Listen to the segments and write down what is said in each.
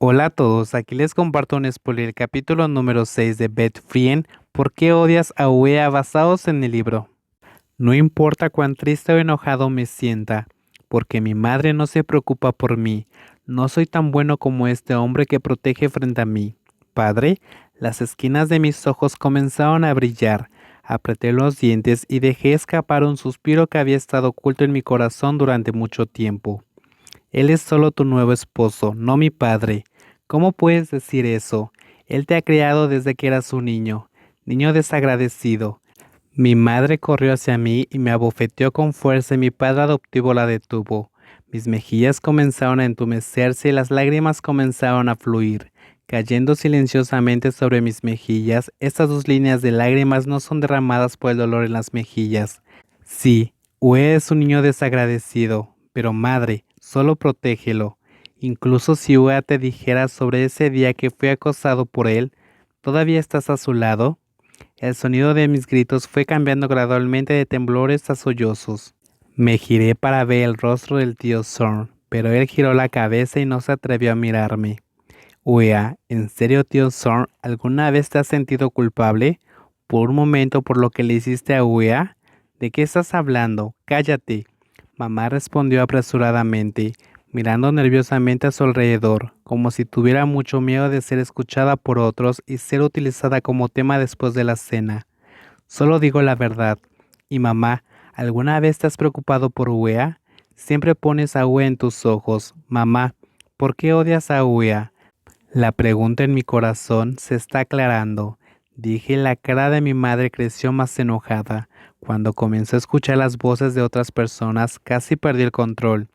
Hola a todos, aquí les comparto un spoiler, el capítulo número 6 de Beth Frien, ¿Por qué odias a Uea basados en el libro? No importa cuán triste o enojado me sienta, porque mi madre no se preocupa por mí, no soy tan bueno como este hombre que protege frente a mí. Padre, las esquinas de mis ojos comenzaron a brillar, apreté los dientes y dejé escapar un suspiro que había estado oculto en mi corazón durante mucho tiempo. Él es solo tu nuevo esposo, no mi padre. ¿Cómo puedes decir eso? Él te ha criado desde que eras un niño, niño desagradecido. Mi madre corrió hacia mí y me abofeteó con fuerza y mi padre adoptivo la detuvo. Mis mejillas comenzaron a entumecerse y las lágrimas comenzaron a fluir. Cayendo silenciosamente sobre mis mejillas, estas dos líneas de lágrimas no son derramadas por el dolor en las mejillas. Sí, Ue es un niño desagradecido, pero madre, solo protégelo. Incluso si Ue te dijera sobre ese día que fui acosado por él, ¿todavía estás a su lado? El sonido de mis gritos fue cambiando gradualmente de temblores a sollozos. Me giré para ver el rostro del tío Zorn, pero él giró la cabeza y no se atrevió a mirarme. Wea, ¿en serio, tío Zorn, alguna vez te has sentido culpable? Por un momento por lo que le hiciste a Wea? ¿De qué estás hablando? Cállate. Mamá respondió apresuradamente, mirando nerviosamente a su alrededor, como si tuviera mucho miedo de ser escuchada por otros y ser utilizada como tema después de la cena. Solo digo la verdad. Y mamá, ¿alguna vez te has preocupado por Wea? Siempre pones a Wea en tus ojos. Mamá, ¿por qué odias a Wea? La pregunta en mi corazón se está aclarando. Dije la cara de mi madre creció más enojada. Cuando comenzó a escuchar las voces de otras personas, casi perdí el control.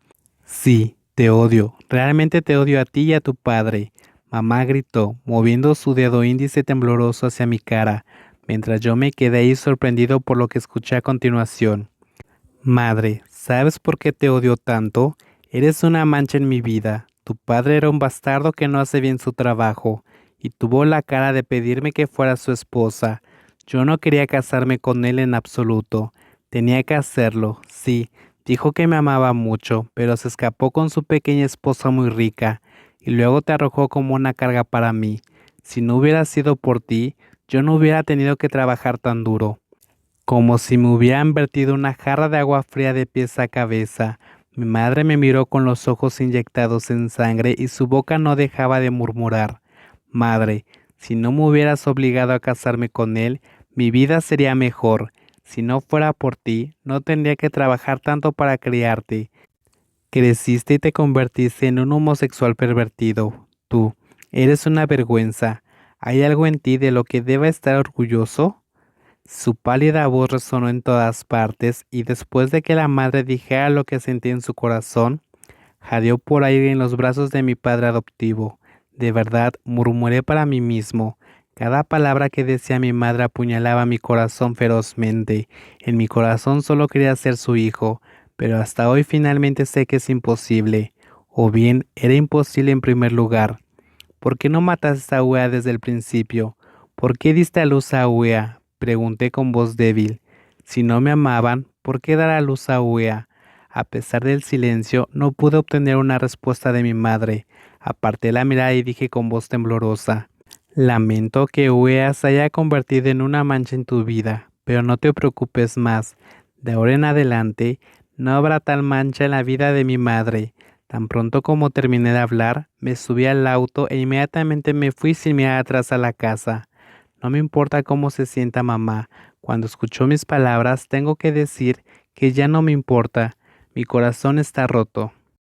Sí, te odio. Realmente te odio a ti y a tu padre. Mamá gritó, moviendo su dedo índice tembloroso hacia mi cara, mientras yo me quedé ahí sorprendido por lo que escuché a continuación. Madre, ¿sabes por qué te odio tanto? Eres una mancha en mi vida. Tu padre era un bastardo que no hace bien su trabajo, y tuvo la cara de pedirme que fuera su esposa. Yo no quería casarme con él en absoluto. Tenía que hacerlo, sí. Dijo que me amaba mucho, pero se escapó con su pequeña esposa muy rica, y luego te arrojó como una carga para mí. Si no hubiera sido por ti, yo no hubiera tenido que trabajar tan duro. Como si me hubieran vertido una jarra de agua fría de pies a cabeza, mi madre me miró con los ojos inyectados en sangre y su boca no dejaba de murmurar. Madre, si no me hubieras obligado a casarme con él, mi vida sería mejor. Si no fuera por ti, no tendría que trabajar tanto para criarte. Creciste y te convertiste en un homosexual pervertido. Tú, eres una vergüenza. ¿Hay algo en ti de lo que deba estar orgulloso? Su pálida voz resonó en todas partes y después de que la madre dijera lo que sentía en su corazón, jadeó por aire en los brazos de mi padre adoptivo. De verdad, murmuré para mí mismo. Cada palabra que decía mi madre apuñalaba mi corazón ferozmente. En mi corazón solo quería ser su hijo, pero hasta hoy finalmente sé que es imposible. O bien, era imposible en primer lugar. ¿Por qué no mataste a Uea desde el principio? ¿Por qué diste a luz a Uea? Pregunté con voz débil. Si no me amaban, ¿por qué dar a luz a Uea? A pesar del silencio, no pude obtener una respuesta de mi madre. Aparté la mirada y dije con voz temblorosa. Lamento que Uea se haya convertido en una mancha en tu vida, pero no te preocupes más. De ahora en adelante, no habrá tal mancha en la vida de mi madre. Tan pronto como terminé de hablar, me subí al auto e inmediatamente me fui sin mirar atrás a la casa. No me importa cómo se sienta mamá. Cuando escuchó mis palabras, tengo que decir que ya no me importa. Mi corazón está roto.